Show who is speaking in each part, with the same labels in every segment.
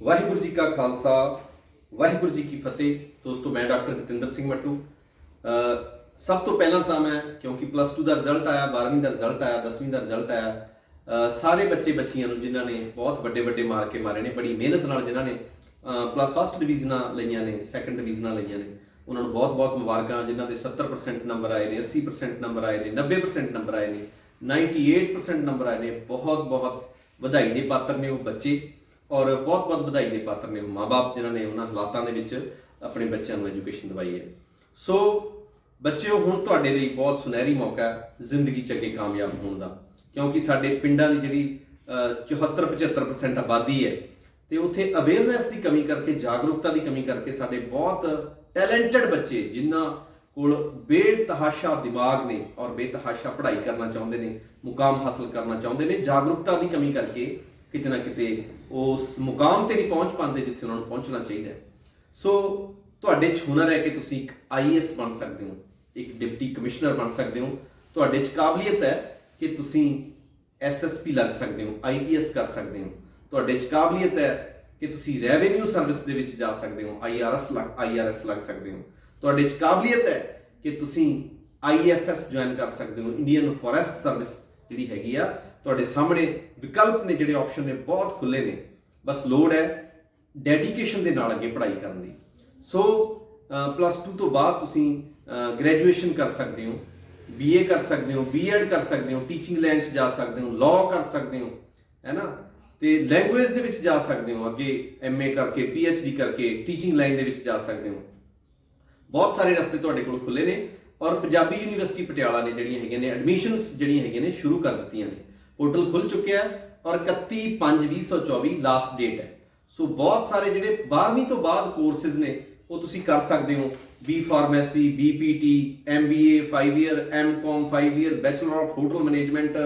Speaker 1: ਵਾਹਿਗੁਰੂ ਜੀ ਕਾ ਖਾਲਸਾ, ਵਾਹਿਗੁਰੂ ਜੀ ਕੀ ਫਤਿਹ। ਦੋਸਤੋ, ਮੈਂ ਡਾਕਟਰ ਜਤਿੰਦਰ ਸਿੰਘ ਮੱਟੂ। ਸਭ ਤੋਂ ਪਹਿਲਾਂ ਤਾਂ ਮੈਂ, ਕਿਉਂਕਿ ਪਲੱਸ 2 ਦਾ ਰਿਜ਼ਲਟ ਆਇਆ 12ਵੀਂ ਦਾ ਰਿਜ਼ਲਟ ਆਇਆ 10ਵੀਂ ਦਾ ਰਿਜ਼ਲਟ ਆਇਆ ਸਾਰੇ ਬੱਚੇ ਬੱਚੀਆਂ ਨੂੰ ਜਿਨ੍ਹਾਂ ਨੇ ਬਹੁਤ ਵੱਡੇ ਵੱਡੇ ਮਾਰ ਕੇ ਮਾਰੇ ਨੇ, ਬੜੀ ਮਿਹਨਤ ਨਾਲ ਜਿਨ੍ਹਾਂ ਨੇ ਪਲੱਸ ਫਸਟ ਡਿਵੀਜ਼ਨਾਂ ਲਈਆਂ ਨੇ ਸੈਕੰਡ ਡਿਵੀਜ਼ਨਾਂ ਲਈਆਂ ਨੇ। ਉਹਨਾਂ ਨੂੰ ਬਹੁਤ ਬਹੁਤ ਮੁਬਾਰਕਾਂ, ਜਿਨ੍ਹਾਂ ਦੇ 70% ਨੰਬਰ ਆਏ ਨੇ 80% ਨੰਬਰ ਆਏ ਨੇ 90% ਨੰਬਰ ਆਏ ਨੇ 98% ਨੰਬਰ ਆਏ ਨੇ, ਬਹੁਤ ਬਹੁਤ ਵਧਾਈ ਦੇ ਪਾਤਰ ਨੇ ਉਹ ਬੱਚੇ। ਔਰ ਬਹੁਤ ਬਹੁਤ ਵਧਾਈ ਦੇ ਪਾਤਰ ਨੇ ਉਹ ਮਾਪੇ ਜਿਨ੍ਹਾਂ ਨੇ ਉਹਨਾਂ ਹਾਲਾਤਾਂ ਦੇ ਵਿੱਚ ਆਪਣੇ ਬੱਚਿਆਂ ਨੂੰ ਐਜੂਕੇਸ਼ਨ ਦਵਾਈ ਹੈ। ਸੋ ਬੱਚਿਓ, ਹੁਣ ਤੁਹਾਡੇ ਲਈ ਬਹੁਤ ਸੁਨਹਿਰੀ ਮੌਕਾ ਹੈ ਜ਼ਿੰਦਗੀ 'ਚ ਅੱਗੇ ਕਾਮਯਾਬ ਹੋਣ ਦਾ। ਕਿਉਂਕਿ ਸਾਡੇ ਪਿੰਡਾਂ ਦੀ ਜਿਹੜੀ 74 75% ਆਬਾਦੀ ਹੈ ਤੇ ਉੱਥੇ ਅਵੇਅਰਨੈਸ ਦੀ ਕਮੀ ਕਰਕੇ, ਜਾਗਰੂਕਤਾ ਦੀ ਕਮੀ ਕਰਕੇ ਸਾਡੇ ਬਹੁਤ ਟੈਲੈਂਟਡ ਬੱਚੇ ਜਿਨ੍ਹਾਂ ਕੋਲ ਬੇਤਹਾਸ਼ਾ ਦਿਮਾਗ ਨੇ ਔਰ ਬੇਤਹਾਸ਼ਾ ਪੜ੍ਹਾਈ ਕਰਨਾ ਚਾਹੁੰਦੇ ਨੇ, ਮੁਕਾਮ ਹਾਸਲ ਕਰਨਾ ਚਾਹੁੰਦੇ ਨੇ, ਜਾਗਰੂਕਤਾ ਦੀ ਕਮੀ ਕਰਕੇ ਕਿਤੇ ਨਾ ਕਿਤੇ ਉਸ ਮੁਕਾਮ ਤੇ ਨਹੀਂ ਪਹੁੰਚ ਪਾਉਂਦੇ ਜਿੱਥੇ ਉਹਨਾਂ ਨੂੰ ਪਹੁੰਚਣਾ ਚਾਹੀਦਾ ਹੈ। ਸੋ ਤੁਹਾਡੇ 'ਚ ਹੁਨਰ ਹੈ ਕਿ ਤੁਸੀਂ ਇੱਕ ਆਈਐਸ ਬਣ ਸਕਦੇ ਹੋ, ਇੱਕ ਡਿਪਟੀ ਕਮਿਸ਼ਨਰ ਬਣ ਸਕਦੇ ਹੋ। ਤੁਹਾਡੇ 'ਚ ਕਾਬਲੀਅਤ ਹੈ ਕਿ ਤੁਸੀਂ ਐਸਐਸਪੀ ਲੱਗ ਸਕਦੇ ਹੋ ਆਈਪੀਐਸ ਕਰ ਸਕਦੇ ਹੋ। ਤੁਹਾਡੇ 'ਚ ਕਾਬਲੀਅਤ ਹੈ ਕਿ ਤੁਸੀਂ ਰੈਵਨਿਊ ਸਰਵਿਸ ਦੇ ਵਿੱਚ ਜਾ ਸਕਦੇ ਹੋ ਆਈਆਰਐਸ ਲੱਗ ਆਈਆਰਐਸ ਲੱਗ ਸਕਦੇ ਹੋ। ਤੁਹਾਡੇ 'ਚ ਕਾਬਲੀਅਤ ਹੈ ਕਿ ਤੁਸੀਂ ਆਈਐਫਐਸ ਜੁਆਇਨ ਕਰ ਸਕਦੇ ਹੋ ਇੰਡੀਅਨ ਫੋਰੈਸਟ ਸਰਵਿਸ ਜਿਹੜੀ ਹੈਗੀ ਆ ਤੁਹਾਡੇ ਸਾਹਮਣੇ ਵਿਕਲਪ ਨੇ ਜਿਹੜੇ ਆਪਸ਼ਨ ਨੇ ਬਹੁਤ ਖੁੱਲੇ ਨੇ। ਬਸ ਲੋੜ ਹੈ ਡੈਡੀਕੇਸ਼ਨ ਦੇ ਨਾਲ ਅੱਗੇ ਪੜ੍ਹਾਈ ਕਰਨ ਦੀ। ਸੋ ਪਲੱਸ 2 ਤੋਂ ਬਾਅਦ ਤੁਸੀਂ ਗ੍ਰੈਜੂਏਸ਼ਨ ਕਰ ਸਕਦੇ ਹੋ ਬੀਏ ਕਰ ਸਕਦੇ ਹੋ ਬੀਐਡ ਕਰ ਸਕਦੇ ਹੋ ਟੀਚਿੰਗ ਲਾਈਨ 'ਚ ਜਾ ਸਕਦੇ ਹੋ ਲਾਅ ਕਰ ਸਕਦੇ ਹੋ, ਹੈ ਨਾ? ਤੇ ਲੈਂਗੁਏਜ ਦੇ ਵਿੱਚ ਜਾ ਸਕਦੇ ਹੋ, ਅੱਗੇ ਐਮਏ ਕਰਕੇ ਪੀਐਚਡੀ ਕਰਕੇ ਟੀਚਿੰਗ ਲਾਈਨ ਦੇ ਵਿੱਚ ਜਾ ਸਕਦੇ ਹੋ। ਬਹੁਤ ਸਾਰੇ ਰਸਤੇ ਤੁਹਾਡੇ ਕੋਲ ਖੁੱਲੇ ਨੇ ਔਰ ਪੰਜਾਬੀ ਯੂਨੀਵਰਸਿਟੀ ਪਟਿਆਲਾ ਨੇ ਜਿਹੜੀਆਂ ਹੈਗੀਆਂ ਨੇ ਐਡਮਿਸ਼ਨਸ ਜਿਹੜੀਆਂ ਹੈਗੀਆਂ ਨੇ, ਸ਼ੁਰੂ ਕਰ ਦਿੱਤੀਆਂ ਨੇ। ਪੋਰਟਲ ਖੁੱਲ ਚੁੱਕਿਆ ਹੈ ਔਰ 31/5/2024 ਲਾਸਟ ਡੇਟ ਹੈ। ਸੋ ਬਹੁਤ ਸਾਰੇ ਜਿਹੜੇ 12ਵੀਂ ਤੋਂ ਬਾਅਦ ਕੋਰਸਿਸ ਨੇ, ਉਹ ਤੁਸੀਂ ਕਰ ਸਕਦੇ ਹੋ। B pharmacy BPT MBA 5 year MCom 5 year bachelor of hotel management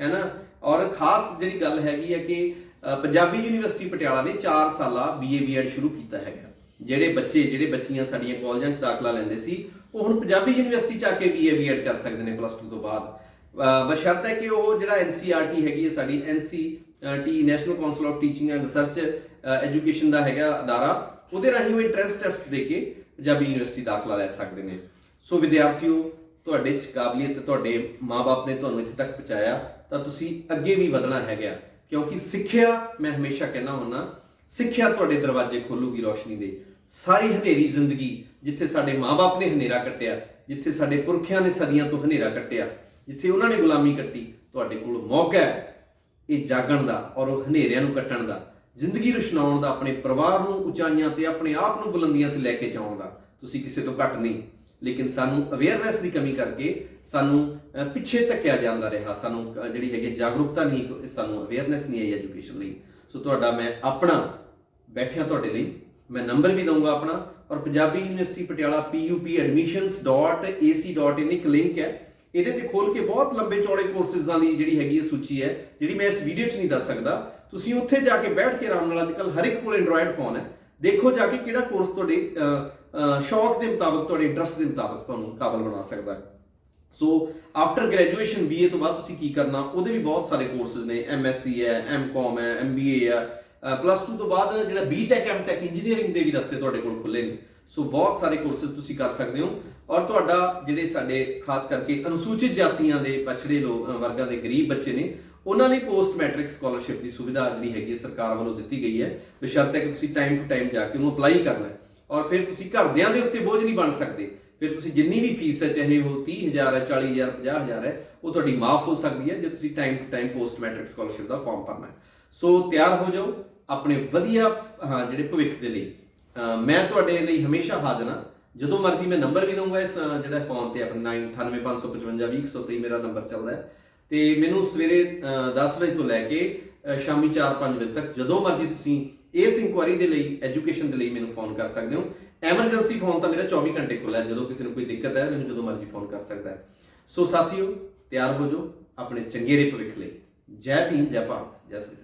Speaker 1: ਹੈ ਨਾ? ਔਰ ਖਾਸ ਜਿਹੜੀ ਗੱਲ ਹੈਗੀ ਹੈ ਕਿ ਪੰਜਾਬੀ ਯੂਨੀਵਰਸਿਟੀ ਪਟਿਆਲਾ ਨੇ 4 ਸਾਲਾ ਬੀਏ ਬੀਐਡ ਸ਼ੁਰੂ ਕੀਤਾ ਹੈਗਾ। ਜਿਹੜੇ ਬੱਚੇ, ਜਿਹੜੇ ਬੱਚੀਆਂ ਸਾਡੀਆਂ ਕਾਲਜਾਂ 'ਚ ਦਾਖਲਾ ਲੈਂਦੇ ਸੀ, ਉਹ ਹੁਣ ਪੰਜਾਬੀ ਯੂਨੀਵਰਸਿਟੀ 'ਚ ਆ ਕੇ ਬੀਏ ਬੀਐਡ ਕਰ ਸਕਦੇ ਨੇ ਪਲੱਸ 2 ਤੋਂ ਬਾਅਦ। ਬਸ਼ਰਤ ਹੈ ਕਿ ਉਹ ਜਿਹੜਾ ਐਨਸੀਆਰਟੀ ਹੈਗੀ ਹੈ ਸਾਡੀ NCT national council of teaching and research education ਦਾ ਹੈਗਾ ਅਦਾਰਾ। ਉਹਦੇ ਰਾਹੀਂ ਉਹ ਐਂਟਰੈਂਸ ਟੈਸਟ ਦੇ ਕੇ ਪੰਜਾਬੀ ਯੂਨੀਵਰਸਿਟੀ ਦਾਖਲਾ ਲੈ ਸਕਦੇ ਨੇ। ਸੋ ਵਿਦਿਆਰਥੀਓ, ਤੁਹਾਡੇ 'ਚ ਕਾਬਲੀਅਤ, ਤੁਹਾਡੇ ਮਾਪੇ ਨੇ ਤੁਹਾਨੂੰ ਇੱਥੇ ਤੱਕ ਪਹੁੰਚਾਇਆ, ਤਾਂ ਤੁਸੀਂ ਅੱਗੇ ਵੀ ਵਧਣਾ ਹੈਗਾ। ਕਿਉਂਕਿ ਸਿੱਖਿਆ, ਮੈਂ ਹਮੇਸ਼ਾ ਕਹਿਣਾ ਹੁੰਦਾ, ਸਿੱਖਿਆ ਤੁਹਾਡੇ ਦਰਵਾਜ਼ੇ ਖੋਲੂਗੀ ਰੋਸ਼ਨੀ ਦੇ। ਸਾਰੀ ਹਨੇਰੀ ਜ਼ਿੰਦਗੀ ਜਿੱਥੇ ਸਾਡੇ ਮਾਪੇ ਨੇ ਹਨੇਰਾ ਕੱਟਿਆ, ਜਿੱਥੇ ਸਾਡੇ ਪੁਰਖਿਆਂ ਨੇ ਸਦੀਆਂ ਤੋਂ ਹਨੇਰਾ ਕੱਟਿਆ ਜਿੱਥੇ ਉਹਨਾਂ ਨੇ ਗੁਲਾਮੀ ਕੱਟੀ, ਤੁਹਾਡੇ ਕੋਲ ਮੌਕਾ ਹੈ ਇਹ ਜਾਗਣ ਦਾ ਔਰ ਉਹ ਹਨੇਰਿਆਂ ਨੂੰ ਕੱਟਣ ਦਾ, ਜ਼ਿੰਦਗੀ ਰੁਸ਼ਨਾਉਣ ਦਾ, ਆਪਣੇ ਪਰਿਵਾਰ ਨੂੰ ਉਚਾਈਆਂ ਤੇ ਆਪਣੇ ਆਪ ਨੂੰ ਬੁਲੰਦੀਆਂ ਤੇ ਲੈ ਕੇ ਜਾਣ ਦਾ। ਤੁਸੀਂ ਕਿਸੇ ਤੋਂ ਘੱਟ ਨਹੀਂ, ਲੇਕਿਨ ਸਾਨੂੰ ਅਵੇਅਰਨੈਸ ਦੀ ਕਮੀ ਕਰਕੇ ਸਾਨੂੰ ਪਿੱਛੇ ਧੱਕਿਆ ਜਾਂਦਾ ਰਿਹਾ। ਸਾਨੂੰ ਜਿਹੜੀ ਹੈਗੀ ਜਾਗਰੂਕਤਾ ਨਹੀਂ ਸਾਨੂੰ ਅਵੇਅਰਨੈਸ ਨਹੀਂ ਆਈ ਐਜੂਕੇਸ਼ਨ ਲਈ। ਸੋ ਤੁਹਾਡਾ ਮੈਂ ਆਪਣਾ ਬੈਠਿਆ ਤੁਹਾਡੇ ਲਈ, ਮੈਂ ਨੰਬਰ ਵੀ ਦਊਂਗਾ ਆਪਣਾ ਔਰ ਪੰਜਾਬੀ ਯੂਨੀਵਰਸਿਟੀ ਪਟਿਆਲਾ pup.admissions.ac.in ਇੱਕ ਲਿੰਕ ਹੈ। ਇਹਦੇ ਤੇ ਖੋਲ ਕੇ ਬਹੁਤ ਲੰਬੇ ਚੌੜੇ ਕੋਰਸਿਸਾਂ ਦੀ ਜਿਹੜੀ ਹੈਗੀ ਹੈ ਸੂਚੀ ਹੈ, ਜਿਹੜੀ ਮੈਂ ਇਸ ਵੀਡੀਓ 'ਚ ਨਹੀਂ ਦੱਸ ਸਕਦਾ। ਤੁਸੀਂ ਉੱਥੇ ਜਾ ਕੇ ਬੈਠ ਕੇ ਆਰਾਮ ਨਾਲ ਅੱਜਕੱਲ ਹਰ ਇੱਕ ਕੋਲ ਐਂਡਰੋਇਡ ਫੋਨ ਹੈ। ਦੇਖੋ ਜਾ ਕੇ ਕਿਹੜਾ ਕੋਰਸ ਤੁਹਾਡੇ ਸ਼ੌਕ ਦੇ ਮੁਤਾਬਕ, ਤੁਹਾਡੇ ਇੰਟਰਸਟ ਦੇ ਮੁਤਾਬਕ ਤੁਹਾਨੂੰ ਕਾਬਲ ਬਣਾ ਸਕਦਾ ਹੈ। ਸੋ ਆਫਟਰ ਗ੍ਰੈਜੂਏਸ਼ਨ ਬੀਏ ਤੋਂ ਬਾਅਦ ਤੁਸੀਂ ਕੀ ਕਰਨਾ, ਉਹਦੇ ਵੀ ਬਹੁਤ ਸਾਰੇ ਕੋਰਸਸ ਨੇ। ਐਮਐਸਸੀ ਹੈ ਐਮਕਾਮ ਹੈ ਐਮਬੀਏ ਹੈ। ਪਲੱਸ 2 ਤੋਂ ਬਾਅਦ ਜਿਹੜਾ ਬੀਟੈਕ ਐਮਟੈਕ ਇੰਜੀਨੀਅਰਿੰਗ ਦੇ ਵੀ ਰਸਤੇ ਤੁਹਾਡੇ ਕੋਲ ਖੁੱਲੇ ਨੇ। ਸੋ ਬਹੁਤ ਸਾਰੇ ਕੋਰਸਸ ਤੁਸੀਂ ਕਰ ਸਕਦੇ ਹੋ। ਔਰ ਤੁਹਾਡਾ ਜਿਹੜੇ ਸਾਡੇ, ਖਾਸ ਕਰਕੇ ਅਨੁਸੂਚਿਤ ਜਾਤੀਆਂ ਦੇ ਪਛੜੇ ਲੋਕ ਵਰਗਾਂ ਦੇ ਗਰੀਬ ਬੱਚੇ ਨੇ, ਉਹਨਾਂ ਲਈ ਪੋਸਟ ਮੈਟ੍ਰਿਕ ਸਕਾਲਰਸ਼ਿਪ ਦੀ ਸੁਵਿਧਾ ਜਿਹੜੀ ਹੈਗੀ ਹੈ, ਸਰਕਾਰ ਵੱਲੋਂ ਦਿੱਤੀ ਗਈ ਹੈ। ਬਸ਼ਰਤੇ ਕਿ ਤੁਸੀਂ ਟਾਈਮ ਟੂ ਟਾਈਮ ਜਾ ਕੇ ਉਹਨੂੰ ਅਪਲਾਈ ਕਰਨਾ ਹੈ। ਔਰ ਫਿਰ ਤੁਸੀਂ ਘਰਦਿਆਂ ਦੇ ਉੱਤੇ ਬੋਝ ਨਹੀਂ ਬਣ ਸਕਦੇ। ਫਿਰ ਤੁਸੀਂ ਜਿੰਨੀ ਵੀ ਫੀਸ ਹੈ, ਚਾਹੇ ਉਹ 30000 ਹੈ 40000 50000 ਹੈ, ਉਹ ਤੁਹਾਡੀ ਮਾਫ ਹੋ ਸਕਦੀ ਹੈ ਜੇ ਤੁਸੀਂ time to time post matric scholarship the form ਭਰਨਾ ਹੈ। ਸੋ ਤਿਆਰ ਹੋ ਜਾਓ, ਆਪਣੇ ਵਧੀਆ, ਹਾਂ, ਜਿਹੜੇ ਭਵਿੱਖ ਦੇ ਲਈ। ਮੈਂ ਤੁਹਾਡੇ ਲਈ ਹਮੇਸ਼ਾ ਹਾਜ਼ਰ ਹਾਂ। ਜਦੋਂ ਮਰਜ਼ੀ ਮੈਂ ਨੰਬਰ ਵੀ ਦਊਂਗਾ ਇਸ ਜਿਹੜਾ ਫੋਨ ਤੇ ਆਪਣਾ 9855520125 ਮੇਰਾ ਨੰਬਰ ਚੱਲਦਾ ਹੈ। ਤੇ ਮੈਨੂੰ ਸਵੇਰੇ, ਅਹ 10 ਵਜੇ ਤੋਂ ਲੈ ਕੇ ਸ਼ਾਮੀ 4-5 ਵਜੇ ਤੱਕ ਜਦੋਂ ਮਰਜ਼ੀ ਤੁਸੀਂ ਇਸ ਇਨਕੁਆਇਰੀ ਦੇ ਲਈ ਐਜੂਕੇਸ਼ਨ ਦੇ ਲਈ ਮੈਨੂੰ ਫੋਨ ਕਰ ਸਕਦੇ ਹੋ। ਐਮਰਜੈਂਸੀ ਫੋਨ ਤਾਂ ਮੇਰਾ 24 ਘੰਟੇ ਖੁੱਲ੍ਹਾ ਹੈ। ਜਦੋਂ ਕਿਸੇ ਨੂੰ ਕੋਈ ਦਿੱਕਤ ਹੈ, ਮੈਨੂੰ ਜਦੋਂ ਮਰਜ਼ੀ ਫੋਨ ਕਰ ਸਕਦਾ ਹੈ। ਸੋ ਸਾਥੀਓ, ਤਿਆਰ ਹੋ ਜਾਓ ਆਪਣੇ ਚੰਗੇਰੇ ਭਵਿੱਖ ਲਈ। ਜੈ ਭੀਮ, ਜੈ ਭਾਰਤ, ਜੈ ਸ੍ਰੀ